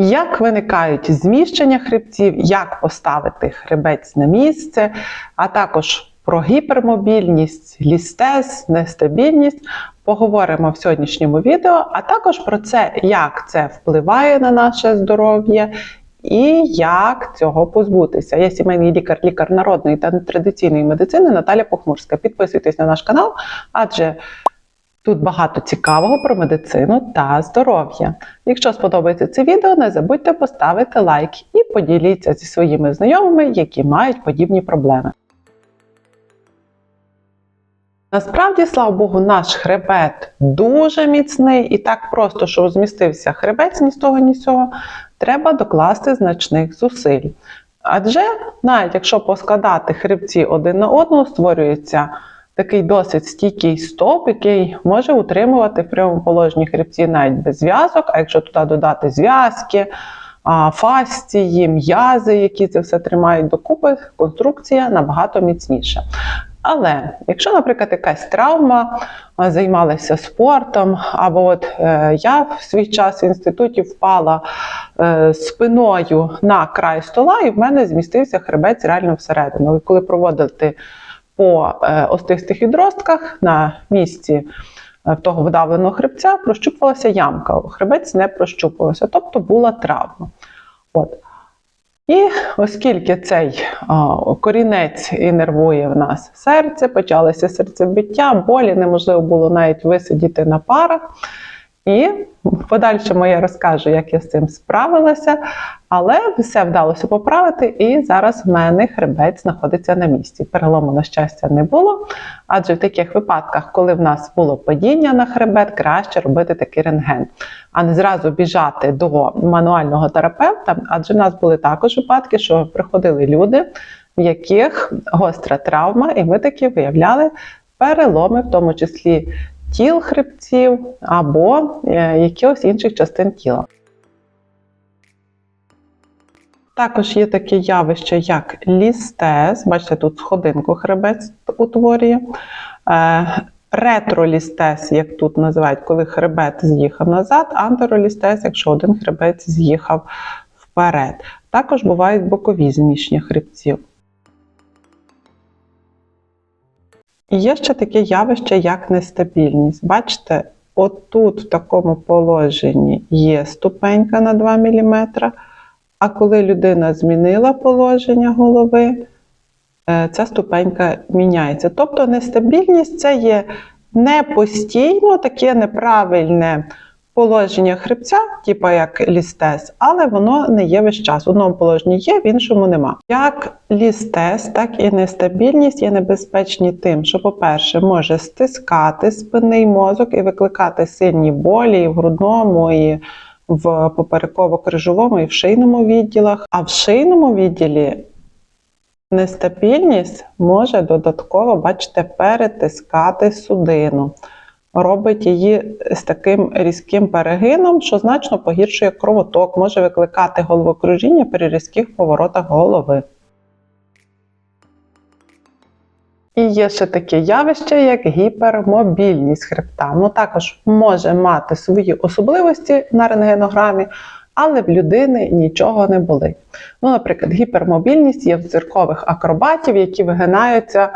Як виникають зміщення хребців, як поставити хребець на місце, а також про гіпермобільність, лістез, нестабільність поговоримо в сьогоднішньому відео, а також про це, як це впливає на наше здоров'я і як цього позбутися. Я сімейний лікар, лікар народної та нетрадиційної медицини Наталя Похмурська. Підписуйтесь на наш канал, адже Тут багато цікавого про медицину та здоров'я. Якщо сподобається це відео, не забудьте поставити лайк і поділіться зі своїми знайомими, які мають подібні проблеми. Насправді, слава Богу, наш хребет дуже міцний і так просто, що змістився хребець ні з того, ні з цього, треба докласти значних зусиль. Адже навіть якщо поскладати хребці один на одного, створюється такий досить стійкий стоп, який може утримувати в прямому положенні хребці навіть без зв'язок, а якщо туди додати зв'язки, фасції, м'язи, які це все тримають докупи, конструкція набагато міцніша. Але якщо, наприклад, якась травма, займалася спортом, або от е, я в свій час в інституті впала е, спиною на край стола, і в мене змістився хребець реально всередину. І коли проводити по е, остистих відростках на місці е, того видавленого хребця прощупувалася ямка. Хребець не прощупувався, тобто була травма. От. І оскільки цей а, корінець інервує в нас серце, почалося серцебиття, болі неможливо було навіть висидіти на парах. І в подальшому я розкажу, як я з цим справилася, але все вдалося поправити, і зараз в мене хребець знаходиться на місці. Перелому, на щастя, не було. Адже в таких випадках, коли в нас було падіння на хребет, краще робити такий рентген, а не зразу біжати до мануального терапевта. Адже в нас були також випадки, що приходили люди, в яких гостра травма, і ми таки виявляли переломи, в тому числі тіл хребців або е, якихось інших частин тіла. Також є таке явище, як лістез. Бачите, тут сходинку хребець утворює. Е, ретролістез, як тут називають, коли хребет з'їхав назад, антеролістез, якщо один хребець з'їхав вперед. Також бувають бокові зміщення хребців. І є ще таке явище, як нестабільність. Бачите, отут в такому положенні є ступенька на 2 мм, а коли людина змінила положення голови, е, ця ступенька міняється. Тобто нестабільність це є не постійно таке неправильне положення хребця, типу як лістез, але воно не є весь час. В одному положенні є, в іншому нема. Як лістез, так і нестабільність є небезпечні тим, що, по-перше, може стискати спинний мозок і викликати сильні болі і в грудному, і в попереково-крижовому, і в шийному відділах. А в шийному відділі. Нестабільність може додатково, бачите, перетискати судину робить її з таким різким перегином, що значно погіршує кровоток, може викликати головокружіння при різких поворотах голови. І є ще таке явище, як гіпермобільність хребта. Ну також може мати свої особливості на рентгенограмі, але в людини нічого не болить. Ну, Наприклад, гіпермобільність є в циркових акробатів, які вигинаються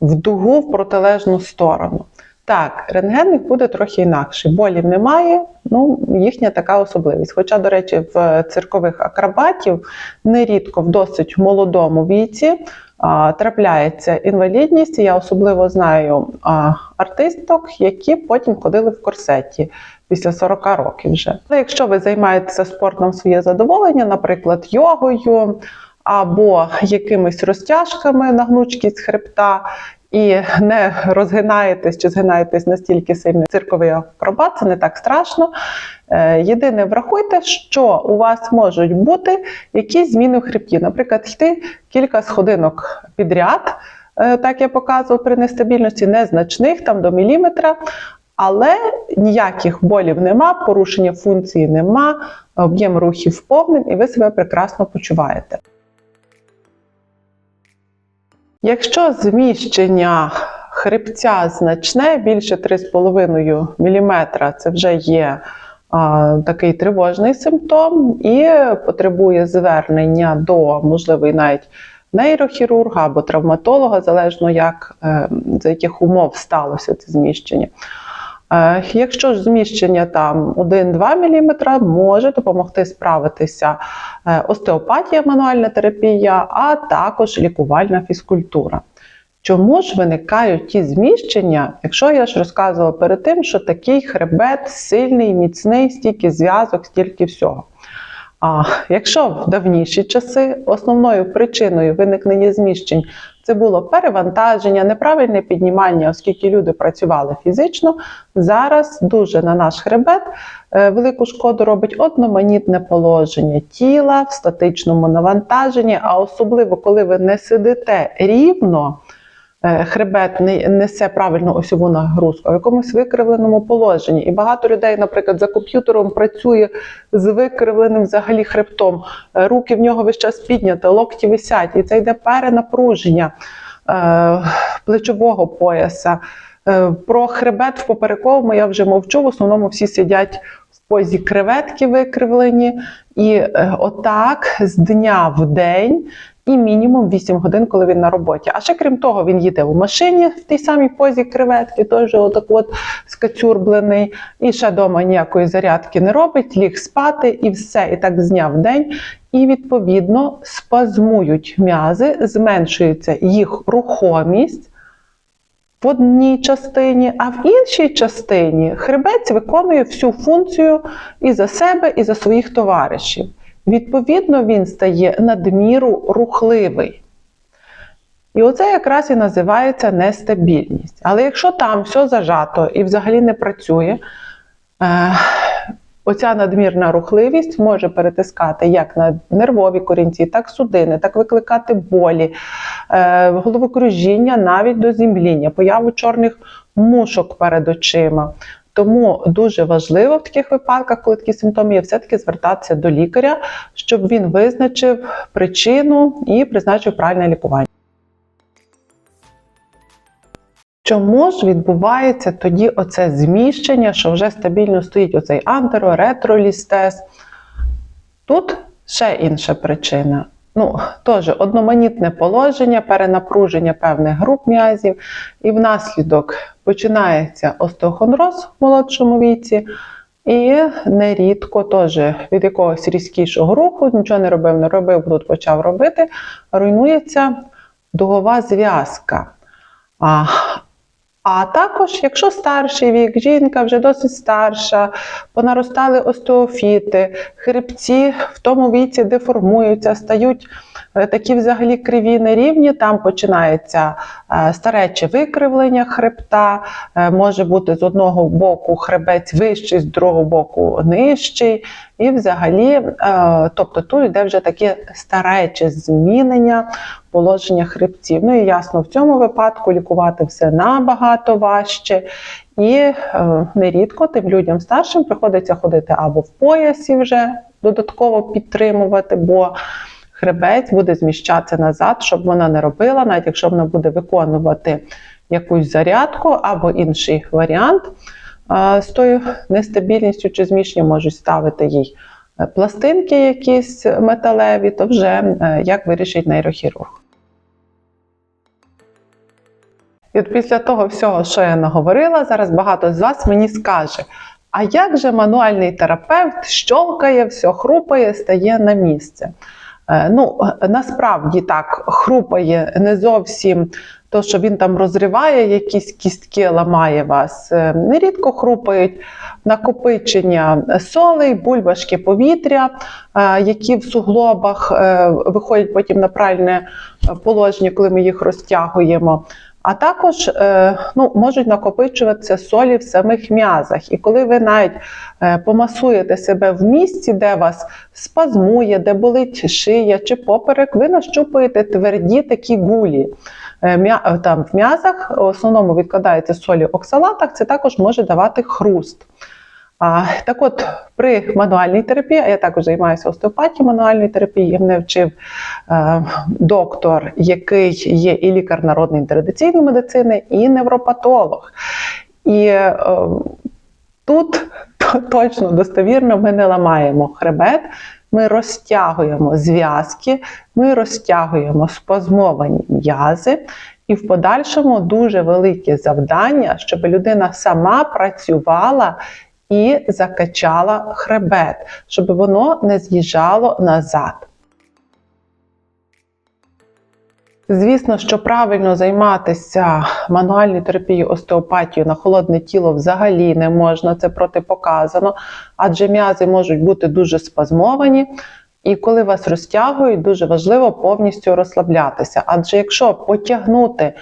в дугу в протилежну сторону. Так, рентген буде трохи інакший. Болів немає, ну їхня така особливість. Хоча, до речі, в циркових акробатів нерідко в досить молодому віці а, трапляється інвалідність. Я особливо знаю а, артисток, які потім ходили в корсеті після 40 років вже. Але якщо ви займаєтеся спортом своє задоволення, наприклад, йогою. Або якимись розтяжками на гнучкість хребта, і не розгинаєтесь чи згинаєтесь настільки сильно цирковий акробат, це не так страшно. Е, єдине, врахуйте, що у вас можуть бути якісь зміни в хребті. Наприклад, йти кілька сходинок підряд, е, так я показував при нестабільності, незначних, там до міліметра. Але ніяких болів нема, порушення функції нема, об'єм рухів повний, і ви себе прекрасно почуваєте. Якщо зміщення хребця значне, більше 3,5 мм, це вже є а, такий тривожний симптом і потребує звернення до, можливо, навіть нейрохірурга або травматолога, залежно як, е, за яких умов сталося це зміщення. Якщо ж зміщення там 1-2 мм, може допомогти справитися е, остеопатія, мануальна терапія, а також лікувальна фізкультура. Чому ж виникають ті зміщення, якщо я ж розказувала перед тим, що такий хребет сильний, міцний, стільки зв'язок, стільки всього. А якщо в давніші часи основною причиною виникнення зміщень це було перевантаження, неправильне піднімання, оскільки люди працювали фізично, зараз дуже на наш хребет е, велику шкоду робить одноманітне положення тіла в статичному навантаженні, а особливо коли ви не сидите рівно. Е, Хребет не несе правильну осьову нагрузку, а в якомусь викривленому положенні. І багато людей, наприклад, за комп'ютером працює з викривленим взагалі хребтом. Е, Руки в нього весь час підняті, локті висять, і це йде перенапруження е, плечового пояса. Про хребет в поперековому я вже мовчу. В основному всі сидять в позі креветки викривлені, і отак з дня в день. І мінімум 8 годин, коли він на роботі. А ще крім того, він їде в машині в тій самій позі креветки, теж отак от скацюрблений, і ще вдома ніякої зарядки не робить, ліг спати і все, і так з дня в день. І відповідно спазмують м'язи, зменшується їх рухомість в одній частині, а в іншій частині хребець виконує всю функцію і за себе, і за своїх товаришів. Відповідно, він стає надміру рухливий. І оце якраз і називається нестабільність. Але якщо там все зажато і взагалі не працює, е, оця надмірна рухливість може перетискати як на нервові корінці, так судини, так викликати болі, е, головокружіння, навіть до зімління, появу чорних мушок перед очима. Тому дуже важливо в таких випадках, коли такі симптоми є, все-таки звертатися до лікаря, щоб він визначив причину і призначив правильне лікування. Чому ж відбувається тоді оце зміщення, що вже стабільно стоїть оцей антеро, ретролістез? Тут ще інша причина. Ну, теж одноманітне положення, перенапруження певних груп м'язів, і внаслідок починається остеохондроз в молодшому віці, і нерідко теж від якогось різкішого руху, нічого не робив, не робив, тут почав робити, руйнується дугова зв'язка. А, а також, якщо старший вік, жінка вже досить старша, понаростали остеофіти, хребці в тому віці деформуються, стають е, такі взагалі криві нерівні, там починається е, старече викривлення хребта, е, може бути з одного боку хребець вищий, з другого боку нижчий. І взагалі, е, тобто тут йде вже таке старече змінення положення хребців. Ну і ясно, в цьому випадку лікувати все набагато важче. І е, нерідко тим людям старшим приходиться ходити або в поясі вже додатково підтримувати, бо хребець буде зміщатися назад, щоб вона не робила, навіть якщо вона буде виконувати якусь зарядку або інший варіант. З тою нестабільністю чи зміщенням можуть ставити їй е, пластинки якісь металеві, то вже е, як вирішить нейрохірург. І от після того всього, що я наговорила, зараз багато з вас мені скаже: а як же мануальний терапевт щолкає, все хрупає, стає на місце? Е, Ну, насправді так, хрупає не зовсім то, що він там розриває якісь кістки, ламає вас. Е, Нерідко хрупають накопичення солей, бульбашки повітря, е, які в суглобах е, виходять потім на правильне положення, коли ми їх розтягуємо. А також ну, можуть накопичуватися солі в самих м'язах. І коли ви навіть помасуєте себе в місці, де вас спазмує, де болить шия чи поперек, ви нащупуєте тверді такі гулі. Е, м'я- Там в м'язах в основному відкладаються солі оксалатах, це також може давати хруст. А, так от, при мануальній терапії, а я також займаюся остеопатією мануальної терапії, мене вчив е, доктор, який є і лікар народної традиційної медицини, і невропатолог. І е, Тут точно достовірно ми не ламаємо хребет, ми розтягуємо зв'язки, ми розтягуємо спазмовані м'язи, і в подальшому дуже велике завдання, щоб людина сама працювала і закачала хребет, щоб воно не з'їжджало назад. Звісно, що правильно займатися мануальною терапією остеопатією на холодне тіло взагалі не можна, це протипоказано, адже м'язи можуть бути дуже спазмовані. І коли вас розтягують, дуже важливо повністю розслаблятися. Адже якщо потягнути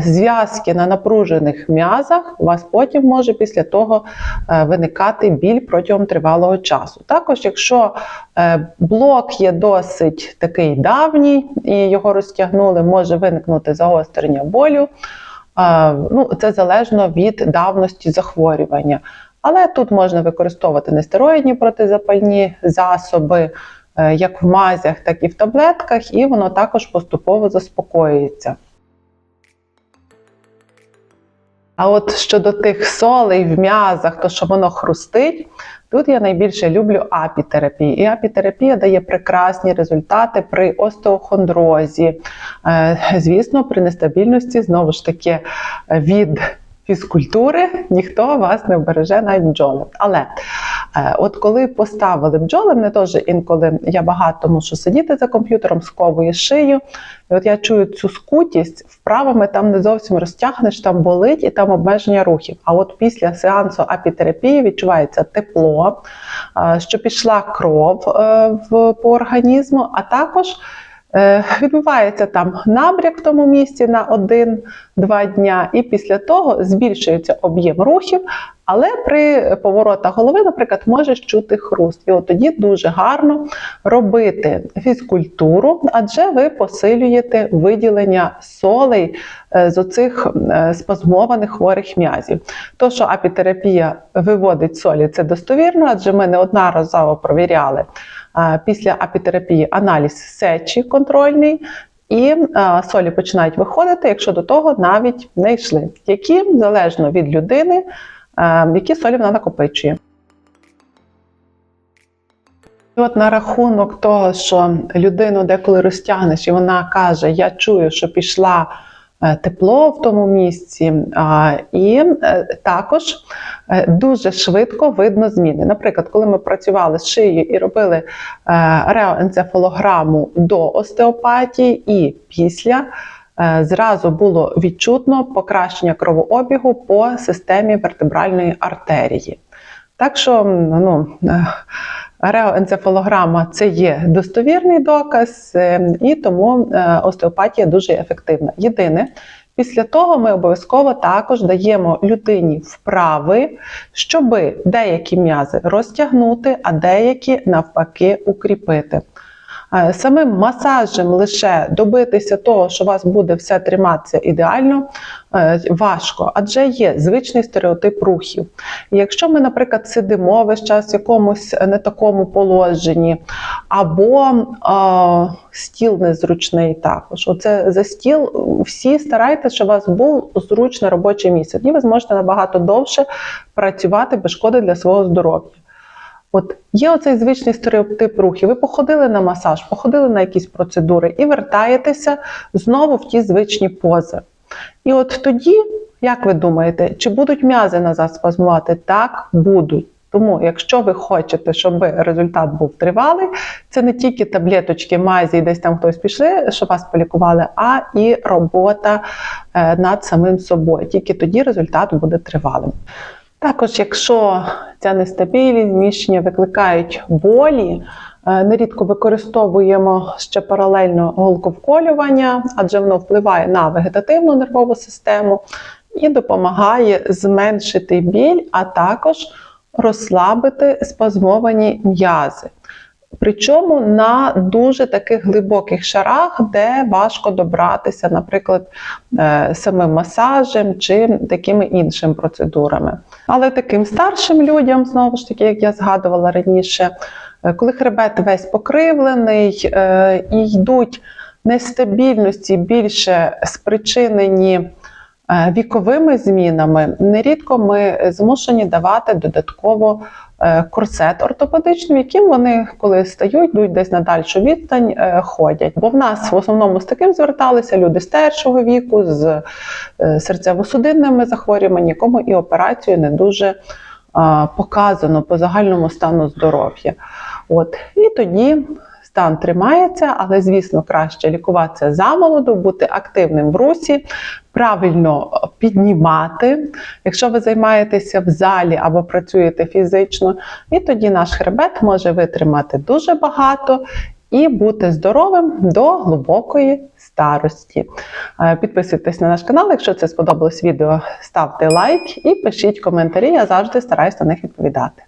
зв'язки на напружених м'язах, у вас потім може після того е, виникати біль протягом тривалого часу. Також, якщо е, блок є досить такий давній і його розтягнули, може виникнути загострення болю. Е, Ну, це залежно від давності захворювання. Але тут можна використовувати нестероїдні протизапальні засоби, е, як в мазях, так і в таблетках, і воно також поступово заспокоюється. А от щодо тих солей в м'язах, то що воно хрустить, тут я найбільше люблю апітерапію. І апітерапія дає прекрасні результати при остеохондрозі. Е, Звісно, при нестабільності знову ж таки від фізкультури ніхто вас не вбереже навіть бджоли. Але от коли поставили бджоли, мене теж інколи я багато мушу сидіти за комп'ютером, сковую шию. І от я чую цю скутість, вправами там не зовсім розтягнеш, там болить і там обмеження рухів. А от після сеансу апітерапії відчувається тепло, е, що пішла кров е, по організму, а також Е, Відбувається там набряк в тому місці на 1-2 дня, і після того збільшується об'єм рухів, але при поворотах голови, наприклад, можеш чути хруст. І от тоді дуже гарно робити фізкультуру, адже ви посилюєте виділення солей е, з оцих е, спазмованих хворих м'язів. То, що апітерапія виводить солі, це достовірно, адже ми неодноразово провіряли е, після апітерапії аналіз сечі контрольний. І солі починають виходити, якщо до того навіть не йшли, які залежно від людини, які солі вона накопичує. І от на рахунок того, що людину деколи розтягнеш, і вона каже: Я чую, що пішла тепло в тому місці, і е, також е, дуже швидко видно зміни. Наприклад, коли ми працювали з шиєю і робили е, реоенцефалограму до остеопатії і після. е, Зразу було відчутно покращення кровообігу по системі вертебральної артерії. Так що ну, е, реоенцефалограма це є достовірний доказ, е, і тому е, остеопатія дуже ефективна. Єдине, після того ми обов'язково також даємо людині вправи, щоб деякі м'язи розтягнути, а деякі навпаки укріпити. Е, Самим масажем лише добитися того, що у вас буде все триматися ідеально, е, важко, адже є звичний стереотип рухів. Якщо ми, наприклад, сидимо весь час в якомусь не такому положенні, або е, стіл незручний також. Оце за стіл всі старайтеся, щоб у вас був зручне робоче місце. Тоді ви зможете набагато довше працювати без шкоди для свого здоров'я. От є оцей звичний стереотип рухів. Ви походили на масаж, походили на якісь процедури і вертаєтеся знову в ті звичні пози. І от тоді, як ви думаєте, чи будуть м'язи назад спазмувати? Так, будуть. Тому, якщо ви хочете, щоб результат був тривалий, це не тільки таблеточки, мазі, і десь там хтось пішли, що вас полікували, а і робота е, над самим собою. Тільки тоді результат буде тривалим. Також, якщо ця нестабільність, зміщення викликають болі, е, нерідко використовуємо ще паралельно голковколювання, адже воно впливає на вегетативну нервову систему і допомагає зменшити біль, а також розслабити спазмовані м'язи. Причому на дуже таких глибоких шарах, де важко добратися, наприклад, е, самим масажем чи такими іншими процедурами. Але таким старшим людям, знову ж таки, як я згадувала раніше, е, коли хребет весь покривлений е, і йдуть нестабільності, більше спричинені віковими змінами нерідко ми змушені давати додатково корсет ортопедичний, в яким вони, коли стають, йдуть десь на дальшу відстань, е, ходять. Бо в нас в основному з таким зверталися люди старшого віку, з е, серцево-судинними захворюваннями, нікому і операцію не дуже показано по загальному стану здоров'я. От і тоді стан тримається, але звісно краще лікуватися замолоду, бути активним в русі, правильно піднімати, якщо ви займаєтеся в залі або працюєте фізично, і тоді наш хребет може витримати дуже багато. І бути здоровим до глибокої старості. Е, Підписуйтесь на наш канал. Якщо це сподобалось відео, ставте лайк і пишіть коментарі. Я завжди стараюсь на них відповідати.